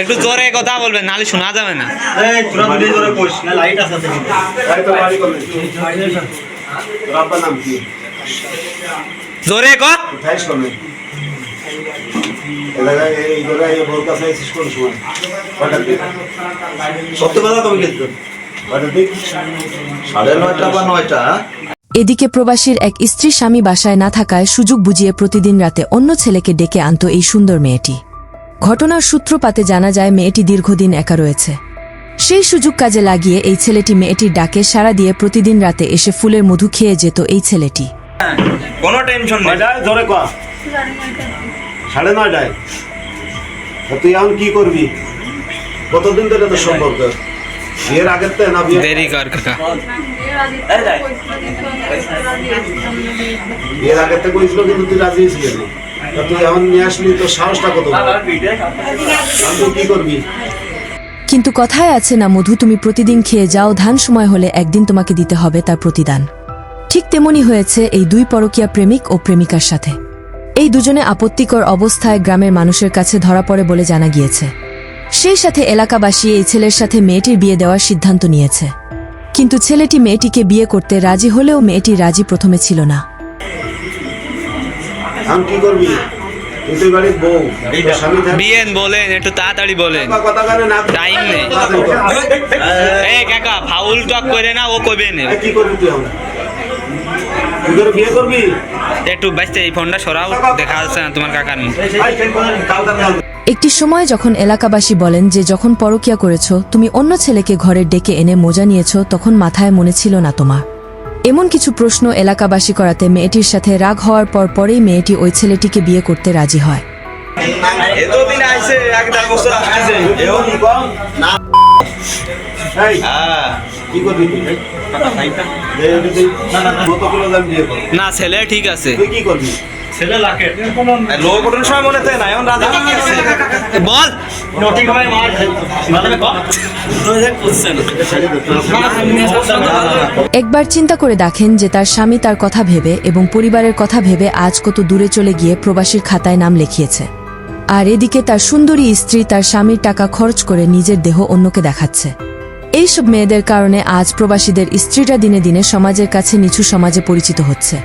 একটু জোরে কথা বলবেন নাহলে শোনা যাবে না। জোরে ক? কথা কবে গেছিল সাড়ে নয়টা বা নয়টা হ্যাঁ? এদিকে প্রবাসীর এক স্ত্রী স্বামী বাসায় না থাকায় সুযোগ বুঝিয়ে প্রতিদিন রাতে অন্য ছেলেকে ডেকে আনত এই সুন্দর মেয়েটি। ঘটনার সূত্রপাতে জানা যায় মেয়েটি দীর্ঘদিন একা রয়েছে। সেই সুযোগ কাজে লাগিয়ে এই ছেলেটি মেয়েটির ডাকে সাড়া দিয়ে প্রতিদিন রাতে এসে ফুলের মধু খেয়ে যেত এই ছেলেটি। কোনো টেনশন নেই। ধরে কয়া। সাড়ে নয়টায়? তুই এখন কি করবি? কতদিন ধরে তোর সম্পর্ক? বিয়ের আগের তো না বিয়ে দেরি কর কাকা। বিয়ের আগের থেকে কইছিল কিন্তু তুই রাজি ছিলি না। তা তুই এখন নিয়ে আসলি তোর সাহসটা কত? তুই কি করবি কিন্তু কথায় আছে না মধু তুমি প্রতিদিন খেয়ে যাও ধান সময় হলে একদিন তোমাকে দিতে হবে তার প্রতিদান। ঠিক তেমনি হয়েছে এই দুই পরকীয়া প্রেমিক ও প্রেমিকার সাথে। এই দুজনে আপত্তিকর অবস্থায় গ্রামের মানুষের কাছে ধরা পড়ে বলে জানা গিয়েছে। সেই সাথে এলাকাবাসী এই ছেলের সাথে মেয়েটির বিয়ে দেওয়ার সিদ্ধান্ত নিয়েছে। কিন্তু ছেলেটি মেয়েটিকে বিয়ে করতে রাজি হলেও মেয়েটি রাজি প্রথমে ছিল না। এখন কি করবি? তুই বাড়ির বউ। স্বামী থাকবে বিয়েন বলেন একটু তাড়াতাড়ি বলেন। কথা কানে না। Time নেই। এই কাকা ফাউল টক করে না ও কইবে না। কি করবি তুই এখন একটু বাইসতে এই ফোনটা সরাও দেখা যাচ্ছে না তোমার কাকার একটি সময় যখন এলাকাবাসী বলেন যে যখন পরকিয়া করেছ তুমি অন্য ছেলেকে ঘরে ডেকে এনে মোজা নিয়েছ তখন মাথায় মনে ছিল না তোমার। এমন কিছু প্রশ্ন এলাকাবাসী করাতে মেয়েটির সাথে রাগ হওয়ার পর পরেই মেয়েটি ওই ছেলেটিকে বিয়ে করতে রাজি হয়। এতদিন আইছে এক দেড় বছর আসতেছে এও না। কি করবি না ছেলে ঠিক আছে। তুই কি করবি? লোক ওঠার সময় মনে না এখন রাজা কি করছে বল। একবার চিন্তা করে দেখেন যে তার স্বামী তার কথা ভেবে এবং পরিবারের কথা ভেবে আজ কত দূরে চলে গিয়ে প্রবাসীর খাতায় নাম লিখিয়েছে। আর এদিকে তার সুন্দরী স্ত্রী তার স্বামীর টাকা খরচ করে নিজের দেহ অন্যকে দেখাচ্ছে। এইসব মেয়েদের কারণে আজ প্রবাসীদের স্ত্রীরা দিনে দিনে সমাজের কাছে নিচু সমাজে পরিচিত হচ্ছে।